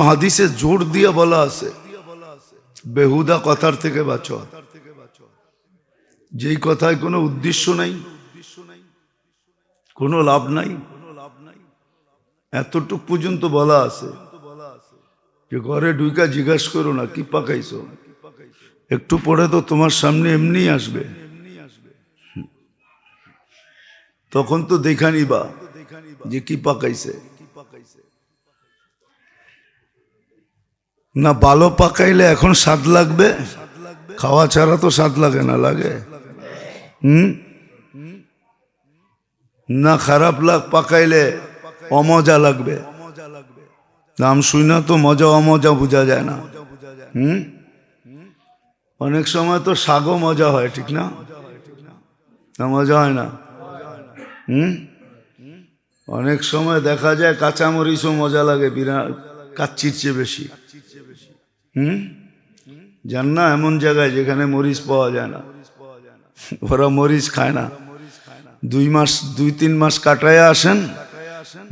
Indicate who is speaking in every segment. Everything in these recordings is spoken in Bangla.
Speaker 1: হাদিসে জোর দিয়ে বলা আছে, বেহুদা কথার থেকে বাঁচো। যেই কথায় কোনো উদ্দেশ্য নাই, কোনো লাভ নাই, এতটুক পর্যন্ত বলা আছে যে ঘরে ঢুকা জিজ্ঞাসা করো না, কি পাকাইছো? একটু পরে তো তোমার সামনে এমনি আসবে। তখন তো দেখা নিবা যে কি পাকাইছে। না ভালো পাকাইলে এখন স্বাদ লাগবে? খাওয়া ছাড়া তো স্বাদ লাগে না, লাগে। হুম? না খারাপ লাগ, পাকাইলে অমজা লাগবে। নাম শুই না তো মজা অমজা বোঝা যায় না। হুম? অনেক সময় তো শাগও মজা হয়, ঠিক না? না, মজা হয় না? হুম? অনেক সময় দেখা যায় কাঁচামরিচও মজা লাগে বিরাট কাচ্চির চেয়ে বেশি। হুম? জান না এমন জায়গায় যেখানে মরিচ পাওয়া যায় না। ওরা মরিচ খায় না। দুই মাস, দুই, তিন মাস কাটায় আসেন।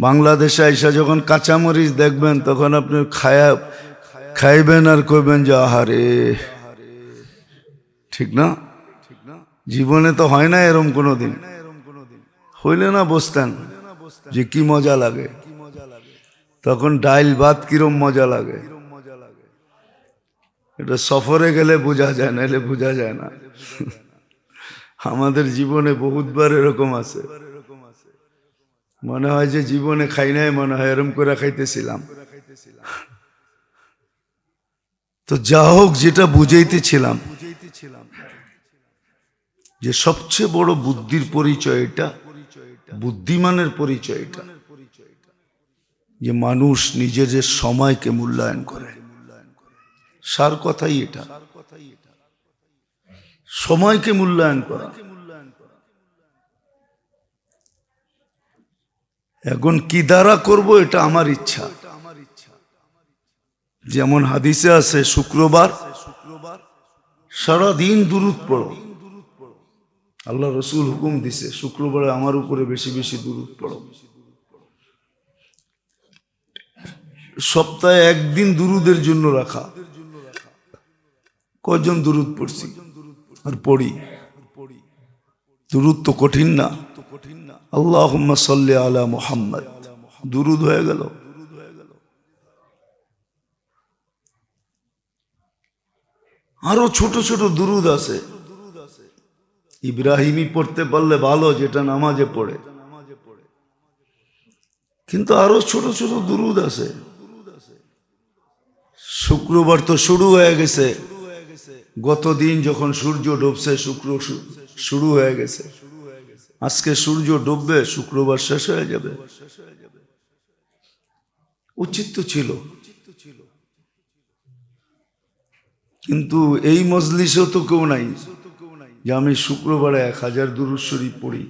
Speaker 1: বাংলাদেশে আইসা যখন কাঁচা মরিচ দেখবেন, তখন আপনি খায়া, খাইবেন আর কইবেন যে, আহারে! ঠিক না? জীবনে তো হয় না এরম কোনো দিন হইলে না বসতেন যে, কি মজা লাগে? তখন ডাইল ভাত কিরম মজা লাগে। এটা সফরে গেলে বোঝা যায় না এলে বোঝা যায় না। আমাদের জীবনে বহুতবার এরকম আছে। মনে হয় যে জীবনে খাই নাই, মনে হয় এরম করে খাইতেছিলাম। তো যা হোক, যেটা বুঝাইতেছিলাম, যে সবচেয়ে বড় বুদ্ধির পরিচয় এটা, বুদ্ধিমানের পরিচয় এটা, যে মানুষ নিজের যে সময়কে মূল্যায়ন করে। সার কথাই এটা। সময়কে মূল্যায়ন করা। এখন কি দ্বারা করব এটা আমার ইচ্ছা। যেমন হাদিসে আছে, শুক্রবার সারাদিন দুরুদ পড়ো। আল্লাহ রসুল হুকুম দিছে, শুক্রবারে আমার উপরে বেশি বেশি দুরুদ পড়ো। সপ্তাহে একদিন দুরুদের জন্য রাখা। কজন দুরুদ পড়ছি? আর পড়ি। দুরুদ তো কঠিন না। আল্লাহ সাল্লি আলা মোহাম্মদ। হয়ে গেল। আরও ছোট ছোট দুরুদ আছে। ইব্রাহিমই পড়তে পারলে ভালো, যেটা নামাজে পড়ে। কিন্তু আরও ছোট ছোট দুরুদ আছে। শুক্রবার তো শুরু হয়ে গেছে। গতদিন যখন সূর্য ডুবছে, শুক্র শুরু হয়ে গেছে। আজকে সূর্য ডুববে, শুক্রবার শেষ হয়ে যাবে। উচিত তো ছিল। কিন্তু এই মজলিসেও তো কেউ নাই যে আমি শুক্রবারে এক হাজার দুরুশ্বরী পড়ি,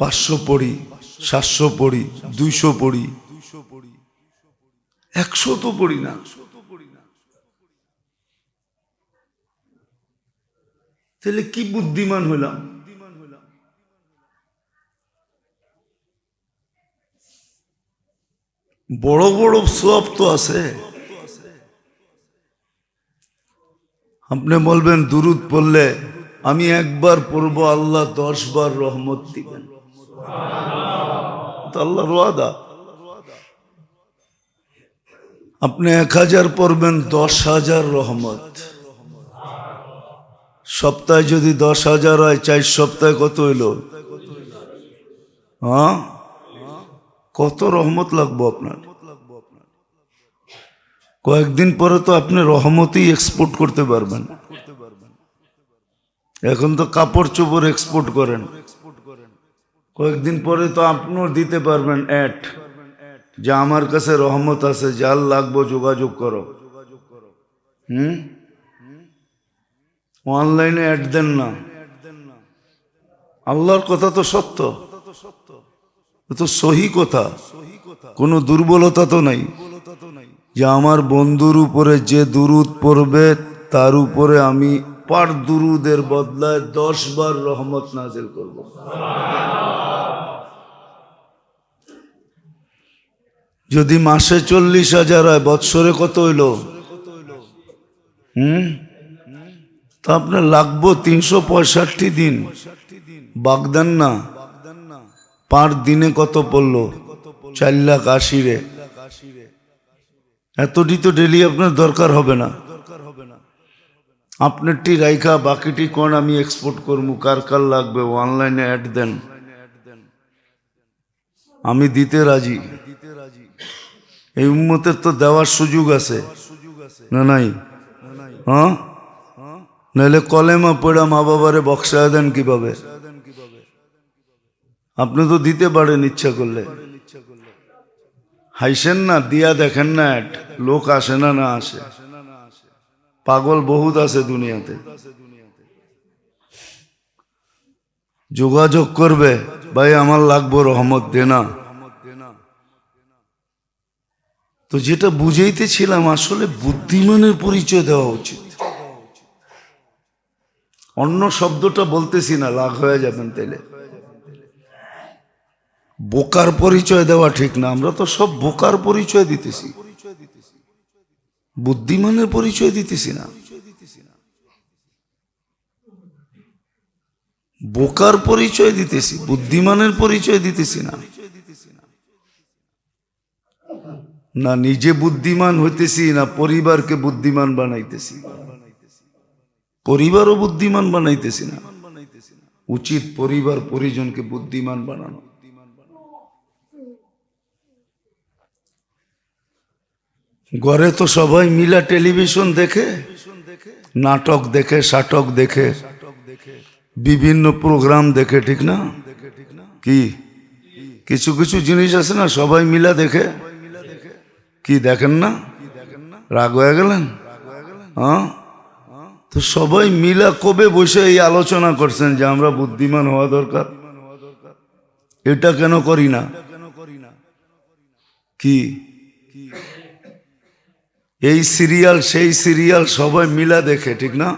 Speaker 1: পাঁচশো পড়ি, সাতশো পড়ি, দুইশো পড়ি, একশো তো পড়ি না। তাহলে কি বুদ্ধিমান হলাম? বড় বড় সব তো আছে। আপনি বলবেন, দুরুদ পড়লে আমি একবার পড়ব, আল্লাহ দশ বার রহমত দিবেন। তো আল্লাহর ওয়াদা। আপনি এক হাজার পড়বেন, দশ হাজার রহমত। সপ্তাহে যদি দশ হাজার হয়, চার সপ্তাহে কত হইল? হ্যাঁ? কত রহমত লাগবো আপনার। কয়েকদিন পরে তো আপনি রহমতই এক্সপোর্ট করতে পারবেন। এখন তো কাপড় চোপড় এক্সপোর্ট করেন। কয়েকদিন পরে তো আপনিও দিতে পারবেন অ্যাড যে আমার কাছে রহমত আছে যার লাগবো যোগাযোগ করো। হুম? অনলাইনে অ্যাড দেন না। আল্লাহর কথা তো সত্য। তো সহি কথা। কোনো দুর্বলতা তো নাই। যে আমার বন্ধুর উপরে যে দুরুদ পড়বে, তার উপরে আমি পার দুরুদের বদলায় দশ বার রহমত নাজিল করব। যদি মাসে চল্লিশ হাজার হয়, বৎসরে কত হইল? হুম? তা আপনার লাগবো তিনশো পঁয়ষট্টি দিন। বাগদান না, পার দিনে কত পড়ল? চার লাখ আশি রে এতটি তো ডেলি আপনার দরকার হবে না। আপনারটি রাইখা, বাকিটি কোন আমি এক্সপোর্ট করব কার কার লাগবে? অনলাইনে অ্যাড দেন। আমি দিতে রাজি। এই উম্মতের তো দেওয়ার সুযোগ আছে। না নাই? হ্যাঁ? নাহলে কলেমা পড়া মা বাবারে বক্সায় দেন কীভাবে? আপনি তো দিতে পারেন ইচ্ছা করলে। হাইসেন না, দিয়া দেখেন না লোক আসে না না আসে। পাগল বহুত আছে দুনিয়াতে। যোগাযোগ করবে, ভাই আমার লাগবো রহমত দেনা তো যেটা বুঝাইতেছিলাম, আসলে বুদ্ধিমানের পরিচয় দেওয়া উচিত। অন্য শব্দটা বলতেছি না লাভ হয়ে যাবেন তাইলে। বোকার পরিচয় দেওয়া ঠিক না, আমরা তো সব বোকার পরিচয় দিতেছি। বুদ্ধিমানের পরিচয় দিতেছি না। বোকার পরিচয় দিতেছি, বুদ্ধিমানের পরিচয় দিতেছি না। না নিজে বুদ্ধিমান হইতেছি, না পরিবারকে বুদ্ধিমান বানাইতেছি। পরিবারও বুদ্ধিমান বানাইতেছি না। উচিত পরিবার পরিজনকে বুদ্ধিমান বানানো। ঘরে তো সবাই মিলা টেলিভিশন দেখে, নাটক দেখে, সাটক দেখে, বিভিন্ন প্রোগ্রাম দেখে, ঠিক না? কি? কিছু কিছু জিনিস আছে না, সবাই মিলা দেখে। কি দেখেন না? রাগ হয়ে গেলেন? হ্যাঁ? তো সবাই মিলা কবে বসে এই আলোচনা করছেন যে আমরা বুদ্ধিমান হওয়া দরকার? এটা কেন করি না? কি? এই সিরিয়াল, সেই সিরিয়াল সবাই মিলা দেখে, ঠিক না?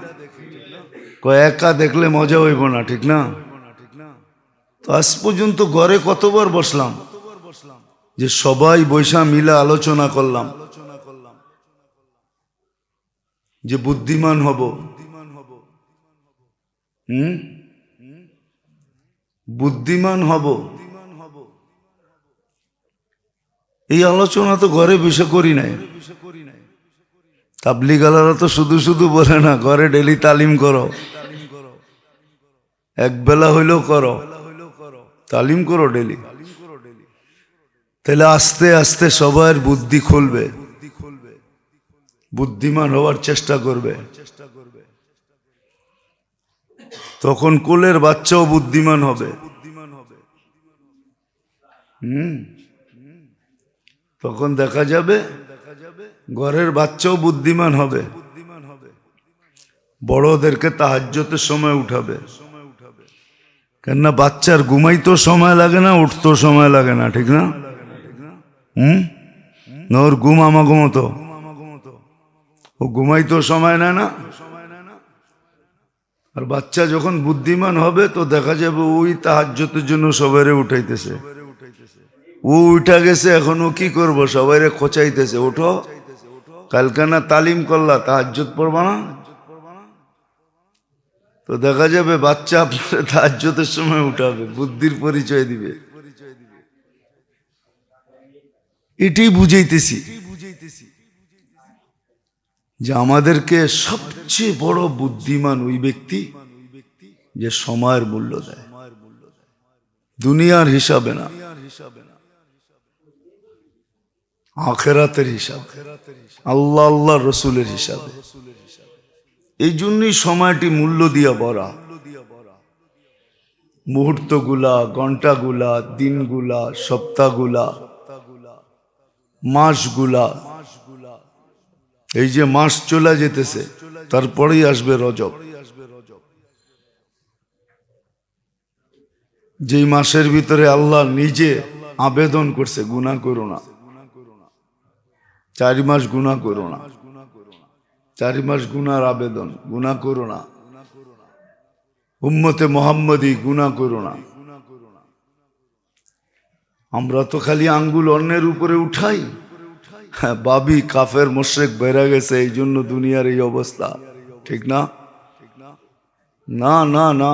Speaker 1: একা দেখলে মজা হইব না, ঠিক না? তো আজ পর্যন্ত ঘরে কতবার বসলাম যে সবাই বৈশা মিলা আলোচনা করলাম? যে বুদ্ধিমান হব। হুম? বুদ্ধিমান হব। এই আলোচনা তো ঘরে বিষয় করি নাই। তাবলিগালারা তো শুধু শুধু বলে না, ঘরে ডেলি তালিম করো। এক বেলা হইলেও করো। তালিম করো ডেলি। তাহলে আস্তে আস্তে সবার বুদ্ধি খুলবে। বুদ্ধিমান হওয়ার চেষ্টা করবে। তখন কোলের বাচ্চাও বুদ্ধিমান হবে। হুম। তখন দেখা যাবে ঘরের বাচ্চাও বুদ্ধিমান হবে। বড়দেরকে তাহাজ্যতের সময় উঠাবে। কেননা বাচ্চার ঘুমাইতেও সময় লাগে না, উঠতেও সময় লাগে না, ঠিক না? হুম? না ওর ঘুম আমাগো মতো। ও ঘুমাইতেও সময় নেয় না। আর বাচ্চা যখন বুদ্ধিমান হবে তো দেখা যাবে ওই তাহাজ্যতের জন্য সবাইরে উঠাইতেছে। ও উঠা গেছে, এখন ও কি করব? সবাইরে খোঁচাইতেছে, ওঠো। কালকে না তালিম করলা তাহাজ্জত পড়বা না? তো দেখা যাবে বাচ্চা আপনার তাহাজ্জতের সময় উঠাবে, বুদ্ধির পরিচয় দিবে। এটাই বুঝাইতেছি। যে আমাদেরকে সবচেয়ে বড় বুদ্ধিমান ওই ব্যক্তি যে সময়ের মূল্য দেয়। দুনিয়ার হিসাবে না। আখেরাতের হিসাব। আল্লাহ আল্লাহ রসুলের হিসাবে। এই জন্যই সময়টি মূল্য দিয়া ভরা। মুহূর্তগুলা ঘন্টাগুলা দিনগুলা, সপ্তাহগুলা, মাসগুলা এই যে মাস চলে যেতেছে, তারপরেই আসবে রজব। যেই মাসের ভিতরে আল্লাহ নিজে আবেদন করছে গুণা করো না। চারি মাস গুণা করো না। চারি মাস গুনার আবেদন গুণা করো না। উম্মতে মোহাম্মদী গুণা করো না। আমরা তো খালি আঙ্গুল অন্যের উপরে উঠাই। বাবি কাফের মোশেক বেড়ে গেছে, এই জন্য দুনিয়ার এই অবস্থা। ঠিক না? না না না।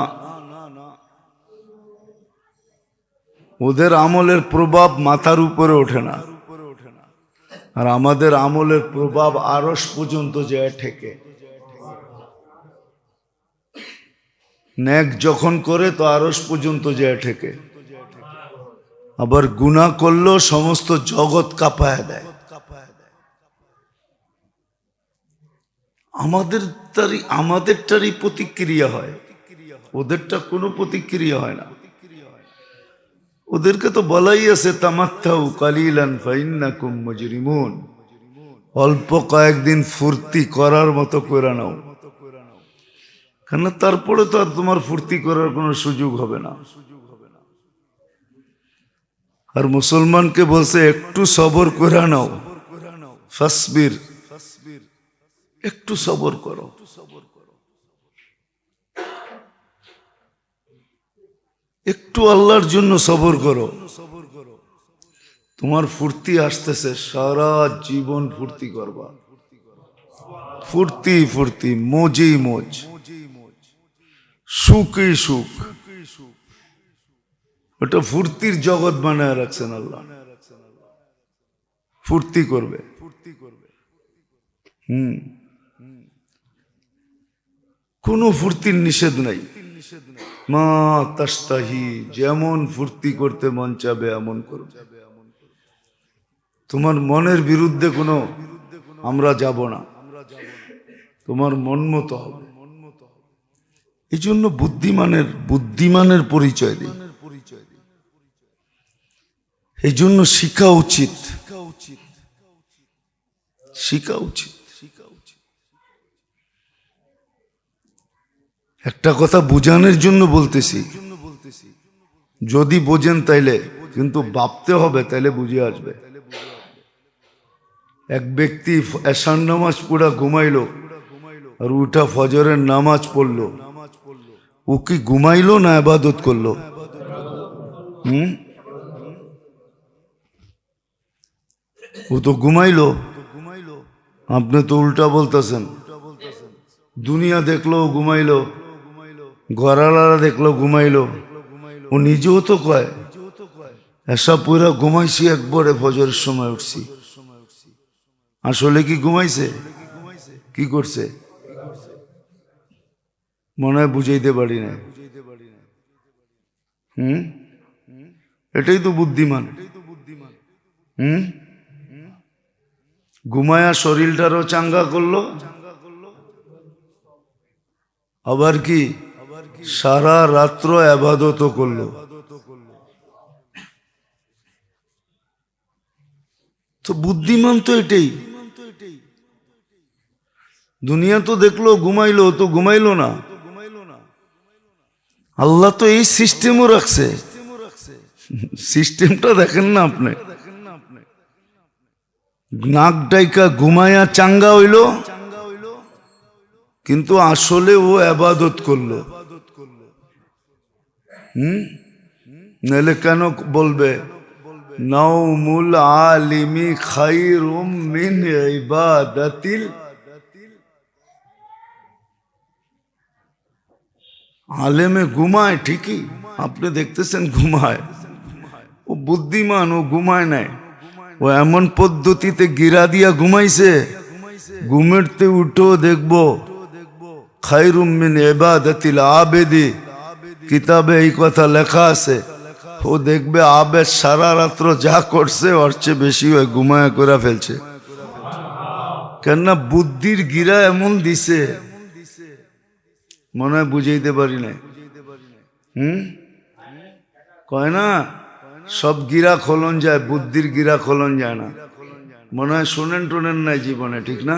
Speaker 1: ওদের আমলের প্রভাব মাথার উপরে ওঠে না। আর আমাদের আমলের প্রভাব আরস পর্যন্ত যায় ঠেকে। ন্যাক যখন করে, তো আরস পর্যন্ত যায় ঠেকে। আবার গুণা করলেও সমস্ত জগৎ কাঁপায় দেয়। আমাদের তারই আমাদেরটারই প্রতিক্রিয়া হয়। ওদেরটা কোনো প্রতিক্রিয়া হয় না। ওদেরকে তো বলাই আছে, তামাত্তাউ কালিলান ফাইন্নাকুম মুজরিমুন। অল্প কয়েকদিন ফুর্তি করার মতো করে নাও। কেন তারপরে তো আর তোমার ফুর্তি করার কোনো সুযোগ হবে না। আর মুসলমানকে বলছে, একটু সবর করে নাও। ফসবির একটু সবর করো। একটু আল্লাহর জন্য সবর করো। তোমার ফুর্তি আসতেছে, সারা জীবন ফুর্তি করবা। ফুর্তি ফুর্তি, মজেই মজ। সুখই সুখ। ওটা ফুর্তির জগৎ বানায় রাখছেন আল্লাহ। ফুর্তি করবে। ফুর্তি করবে হুম। কোনো ফুর্তির নিষেধ নাই। মা তাস্তাহি, যেমন ফুর্তি করতে মন চাবে এমন করবে তোমার মনের বিরুদ্ধে কোনো আমরা যাব না। তোমার মন মতো হবে। এই জন্য বুদ্ধিমানের বুদ্ধিমানের পরিচয় দিই। এই জন্য শিখা উচিত। শিখা উচিত। একটা কথা বোঝানোর জন্য বলতেছি। যদি বোঝেন তাইলে, কিন্তু ভাবতে হবে তাইলে বুঝে আসবে। এক ব্যক্তি এশান নামাজ পুরা ঘুমাইলো, আর উঠা ফজরের নামাজ পড়ল। ও কি ঘুমাইলো না আবাদত করল? হুম? ও তো ঘুমাইলো। আপনি তো উল্টা বলতেছেন। দুনিয়া দেখল ঘুমাইলো। ঘরালারা দেখল, ঘুমাইলো। ও নিজেও তো কয় এসব পুরা ঘুমাইছি একবারে ফজরের সময় উঠছি। আসলে কি ঘুমাইছে? কি করছে? মনে হয় বুঝাইতে পারি না হুম? এটাই তো বুদ্ধিমান। হুম? ঘুমায়া শরীরটারও চাঙ্গা করল। আবার কি? সারা রাত্র আবাদত করল। তো বুদ্ধিমান তো এটাই। দুনিয়া তো দেখল, ঘুমাইলো, তো ঘুমাইলো না। আল্লাহ তো এই সিস্টেমও রাখছে। সিস্টেমটা দেখেন না আপনি। নাক ডাইকা ঘুমায়া চাঙ্গা হইল, কিন্তু আসলে ও আবাদত করল। হুম নাহলে কেন বলবে নৌমুল আলিমি খাইরুম মিন ইবাদাতিল আলেমে ঘুমায় ঠিকই আপনি দেখতেছেন ঘুমায় ও বুদ্ধিমান ও ঘুমায় নাই ও এমন পদ্ধতিতে গিরা দিয়া ঘুমাইছে ঘুমেরতে উঠো দেখব খাইরুম মিন এবাদাতিল আবেদি কিতাবে এই কথা লেখা আছে, ও দেখবে আবেদ সারা রাত্র যা করছে, ওর চেয়ে বেশি হয় ঘুমায় করে ফেলছে। কেননা বুদ্ধির গিরা এমন দিছে, মনে হয় বুঝাইতে পারি না হুম? কয় না? সব গিরা খোলন যায়, বুদ্ধির গিরা খোলন যায় না। মনে হয় শোনেন টোনেন নাই জীবনে, ঠিক না?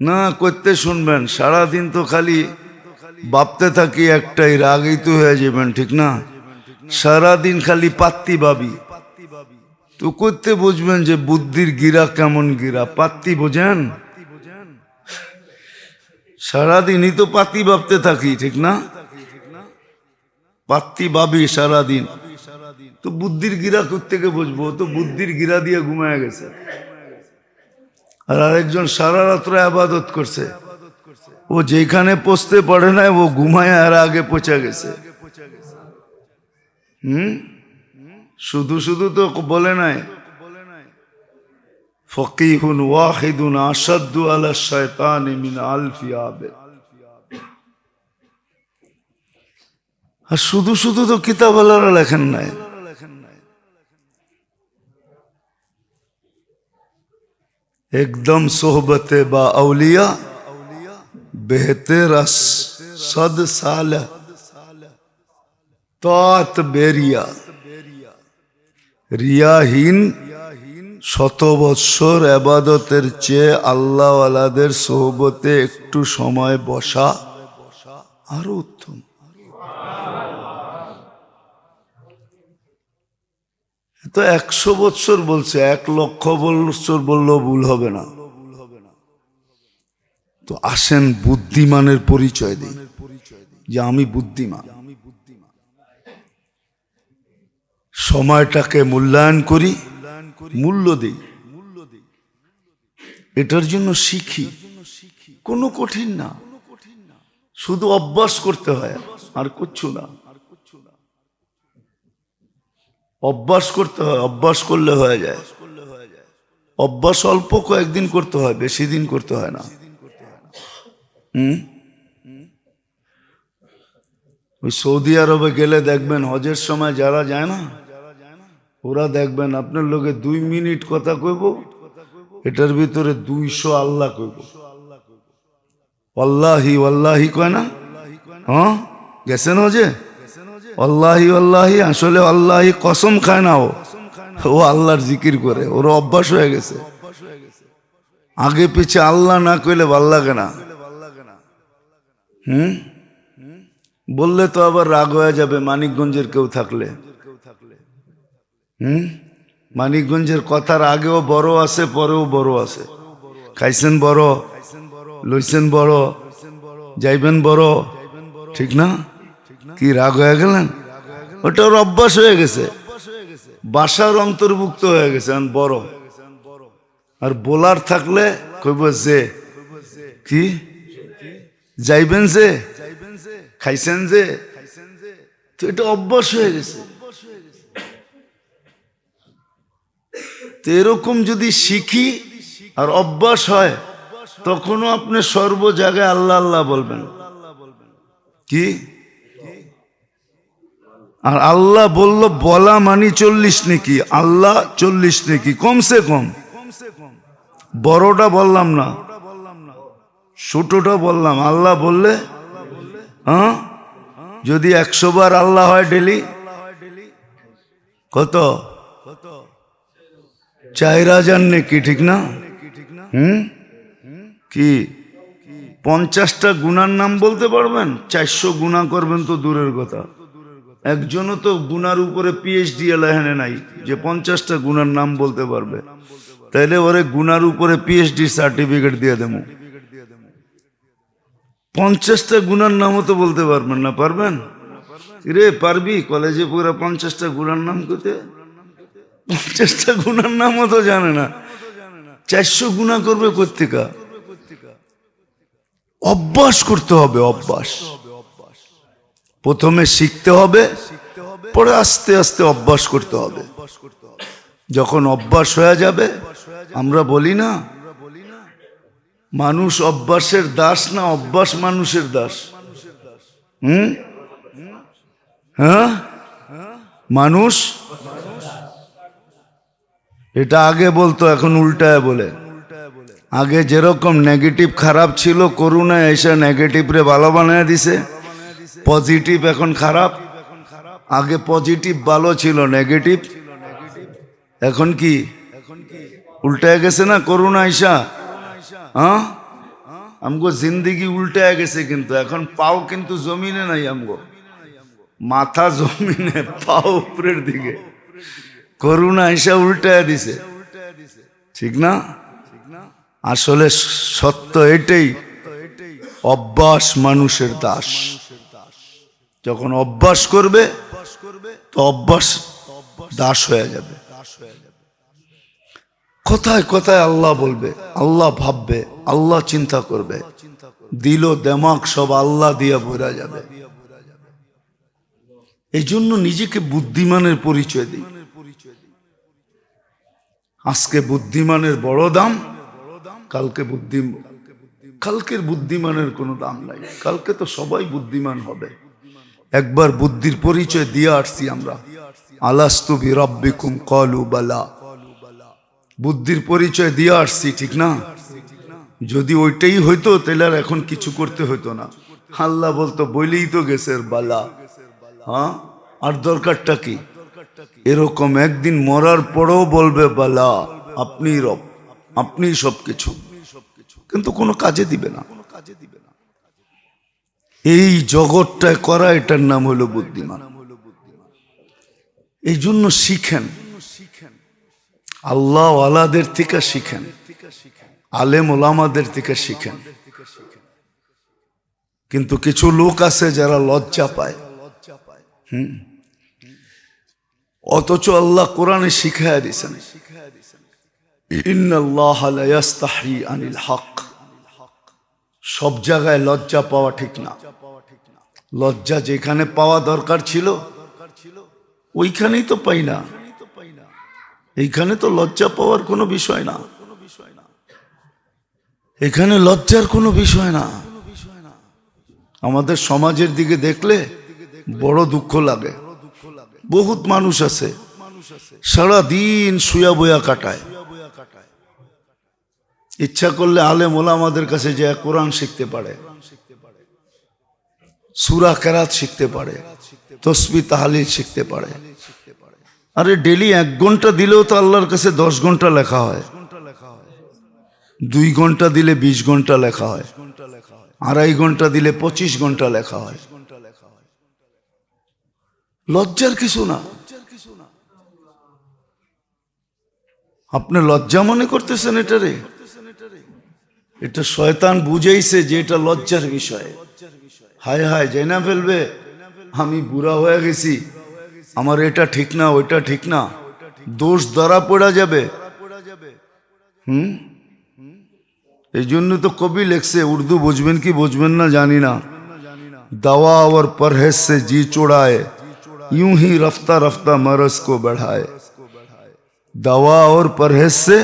Speaker 1: না, করতে শুনবেন, সারাদিন তো খালি ভাবতে থাকি একটাই, রাগই তো হয়ে যাবেন, ঠিক না? সারাদিন খালি পাত্তি ভাবি। তো করতে বুঝবেন যে বুদ্ধির গিরা কেমন গিরা, পাত্তি বোঝেন? সারাদিনই তো পাতি ভাবতে থাকি, ঠিক না? পাত্তি ভাবি সারাদিন। তো বুদ্ধির গিরা থেকে বুঝব? তো বুদ্ধির গিরা দিয়ে ঘুমায় গেছে। আর আরেকজন সারা রাত্র আবাদত করছে। ও যেখানে পচতে পারে না ও ঘুমায় আর আগে পচে গেছে। হুম? শুধু শুধু তো বলে নাই। ফকিহুন ওয়াহিদুন আসাদু আলা শয়তান মিন আলফি আবেদ। আর শুধু শুধু তো কিতাবালারা লেখেন নাই। একদম সোহবতে বা আউলিয়া বেহতের সদ সাল তত বেরিয়া রিয়াহীন শত বৎসর আবাদতের চেয়ে আল্লাহওয়ালাদের সোহবতে একটু সময় বসা আরও উত্তম তো একশো বৎসর বলছে এক লক্ষ বৎসর বললেও ভুল হবে না তো আসেন বুদ্ধিমানের পরিচয় দিই। যে আমি বুদ্ধিমান। সময়টাকে মূল্যায়ন করি, মূল্য দিই। এটার জন্য শিখি। কোনো কঠিন না। শুধু অভ্যাস করতে হয়, আর করছ না। অভ্যাস করতে হয়, অভ্যাস করলে হয়ে যায়। অভ্যাস অল্প কয়েকদিন করতে হয়, বেশি দিন করতে হয় না। ওই সৌদি আরবে গেলে দেখবেন হজের সময় যারা যায় না, ওরা দেখবেন আপনার লোকে দুই মিনিট কথা কইব, এটার ভিতরে দুইশো আল্লাহ কইব। কয় না? হ্যাঁ? গেছেন হজে? আল্লাহি আসলে আল্লাহি কসম খায় না ও। ও আল্লাহর জিকির করে, ওর অভ্যাস হয়ে গেছে। আগে পিছে আল্লাহ না কইলে ভালো লাগে না। হুম? বললে তো আবার রাগ হয়ে যাবে, মানিকগঞ্জের কেউ থাকলে। হুম? মানিকগঞ্জের কথার আগেও বড় আছে, পরেও বড় আছে। খাইছেন বড়, লইছেন বড়, যাইবেন বড়, ঠিক না? কি রাগ হয়ে গেলেন? ওটা ওর অভ্যাস হয়ে গেছে। বাসার অন্তর্ভুক্ত হয়ে গেছে বড়। আর বোলার থাকলে কইব যে, কি? যাইবেন যে, খাইছেন যে, তো এটা অভ্যাস হয়ে গেছে। তো এরকম যদি শিখি আর অভ্যাস হয়, তখনও আপনি সর্ব জায়গায় আল্লাহ আল্লাহ বলবেন। কি? আর আল্লাহ বলল, বলা মানি চল্লিশ নাকি, আল্লাহ চল্লিশ নাকি, কমসে কম। বড়টা বললাম না। ছোটটা বললাম, আল্লাহ বললে? হ্যাঁ? যদি একশো বার আল্লাহ হয় ডেলি, কত? চার হাজার নাকি, ঠিক না? হুম? কি? পঞ্চাশটা গুনার নাম বলতে পারবেন? চারশো গুণা করবেন তো দূরের কথা। একজনও তো গুনার উপরে পিএইচডি এলাহানে নাই, যে পঞ্চাশটা গুনার নাম বলতে পারবে। তাইলে ওরে গুনার উপরে পিএইচডি সার্টিফিকেট দিয়ে দেবো। পঞ্চাশটা গুনার নামও তো বলতে পারবেন না, পারবেন? রে পারবি? কলেজে পুরো পঞ্চাশটা গুনার নাম করতে পঞ্চাশটা গুনার নামও তো জানে না। চারশো গুণা করবে কর্তিকা অভ্যাস করতে হবে, অভ্যাস। প্রথমে শিখতে হবে, পরে আস্তে আস্তে অভ্যাস করতে হবে। যখন অভ্যাস হয়ে যাবে, আমরা বলি না মানুষ অভ্যাসের দাস না অভ্যাস মানুষের দাস? হুম? হ্যাঁ? মানুষ? এটা আগে বলতো, এখন উল্টায় বলে। আগে যেরকম নেগেটিভ খারাপ ছিল করুণা এসে নেগেটিভ রে ভালো বানিয়ে দিছে। পজিটিভ এখন খারাপ। আগে পজিটিভ ভালো ছিল নেগেটিভ এখন কি? উল্টায় গেছে না করুণা ঈশা হ্যাঁ? আমগো জিন্দিগি উল্টায় গেছে কিন্তু, এখন পাও কিন্তু জমিনে নাই আমগো। মাথা জমিনে, পাও উপরের দিকে। করুণা ঈশা উল্টায় দিছে। ঠিক না? আসলে সত্য এটাই, অভ্যাস মানুষের দাস। যখন অভ্যাস করবে, তো অভ্যাস দাস হয়ে যাবে। কোথায় কোথায় আল্লাহ বলবে? আল্লাহ ভাববে, আল্লাহ চিন্তা করবে। দিল, দেমাক সব আল্লাহ দিয়ে ভরা যাবে। এই জন্য নিজেকে বুদ্ধিমানের পরিচয় দিই। আজকে বুদ্ধিমানের বড় দাম, কালকে বুদ্ধি, কালকের বুদ্ধিমানের কোনো দাম নাই। কালকে তো সবাই বুদ্ধিমান হবে। একবার বুদ্ধির পরিচয় দিয়ে আসছি আমরা। আলাস্তু বিরব্বিকুম, কলু বালা। বুদ্ধির পরিচয় দিয়ে আসছি, ঠিক না? যদি ওইটাই হইতো, তাহলে আর এখন কিছু করতে হইতো না। আল্লাহ বলতো, বইলেই তো গেছে এর বালা। হ্যাঁ? আর দরকারটা কি? এরকম একদিন মরার পরেও বলবে, বালা আপনি রব আপনি সব কিছু কিন্তু কোনো কাজে দিবে না। এই জগৎটায় করা এটার নাম হলো বুদ্ধিমান। এই জন্য শিখেন। আল্লাহ আলাদের থেকে শিখেন। আলেম ওলামাদের থেকে শিখেন। কিন্তু কিছু লোক আছে যারা লজ্জা পায়। হুম? অথচ আল্লাহ কোরআনে ইয়াস্তাহি আনিল হক। সব জায়গায় লজ্জা পাওয়া ঠিক না। লজ্জা যেখানে পাওয়া দরকার ছিল, ওইখানেই তো পাই না। এইখানে তো লজ্জা পাওয়ার কোনো বিষয় না। এখানে লজ্জার কোনো বিষয় না। আমাদের সমাজের দিকে দেখলে বড় দুঃখ লাগে। বহুত মানুষ আছে সারা দিন শুয়া বয়া কাটায়। ইচ্ছা করলে আলেম ওলা আমাদের কাছে যে কোরআন শিখতে পারে। সুরা কেরাত শিখতে পারে, তসবি তাহালিল শিখতে পারে। আরে ডেলি এক ঘণ্টা দিলেও তো আল্লাহর কাছে দশ ঘণ্টা লেখা হয়। দুই ঘণ্টা দিলে বিশ ঘণ্টা লেখা হয়। আড়াই ঘণ্টা দিলে পঁচিশ ঘণ্টা লেখা হয়। লজ্জার কিছু না। আপনি লজ্জা মনে করতেছেন এটারে এটা শয়তান বুঝাইছে যে এটা লজ্জার বিষয়। হায় হায় যাই না ফেলবে। আমি বুড়া হয়ে গেছি। আমার এটা ঠিক না ওইটা ঠিক না দোষ ধরা পড়া যাবে হুম এই জন্য তো কবি লেখছে উর্দু বুঝবেন কি বুঝবেন না জানি না दवा और परहेज से जी चुड़ाए यूं ही रफ्ता रफ्ता मरज को बढ़ाए दवा और परहेज से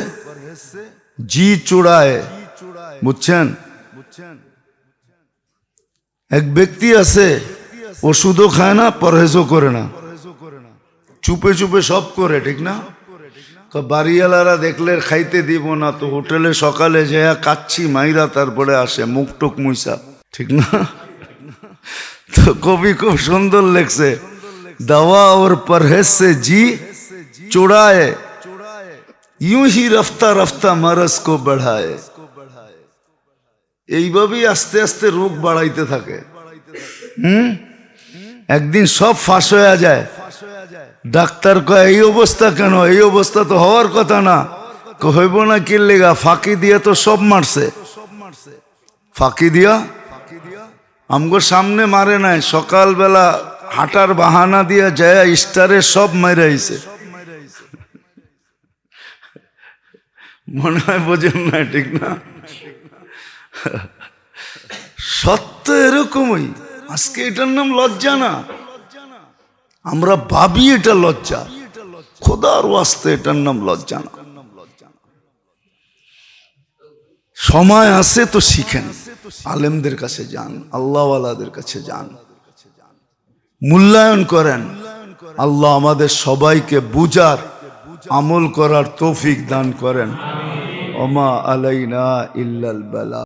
Speaker 1: जी চুড়ায় বুঝছেন এক ব্যক্তি আছে ওষুধও খায় না পরহেজও করে না চুপে চুপে সব করে, ঠিক না? বাড়িওয়ালারা দেখলে খাইতে দিব না তো হোটেলে সকালে যেয়া কাচ্ছি মাইরা তারপরে আসে, মুখ টুক মুইসা, ঠিক না? তো কবি খুব সুন্দর লেগছে দাওয়া ওর পরহেজ সে জি চোড়ায়, ইউ হি রফতা রফতা মারস কো বাড়ায় এইভাবেই আস্তে আস্তে রোগ বাড়াইতে থাকে। হুম? একদিন সব ফাঁস হয়ে যায়। ডাক্তার কয়, এই অবস্থা কেন? এই অবস্থা তো হওয়ার কথা না। হইব না কি লেগা? ফাঁকি দিয়া তো সব মারছে। ফাঁকি দিয়া? আমগো সামনে মারে নাই। সকালবেলা হাঁটার বাহানা দিয়া যায়, স্টারে সব মাইরাইছে মনে হয় বোঝেন না, ঠিক না? সত্য এরকমই। আজকে এটার নাম লজ্জা না। আমরা ভাবি এটা লজ্জা। খোদার ওয়াস্তে এটার নাম লজ্জা না। সময় আছে তো শিখেন। আলেমদের কাছে যান, আল্লাহওয়ালাদের কাছে যান। মূল্যায়ন করেন। আল্লাহ আমাদের সবাইকে বুজার আমল করার তৌফিক দান করেন। ওমা আলাইনা ইল্লাল বালা।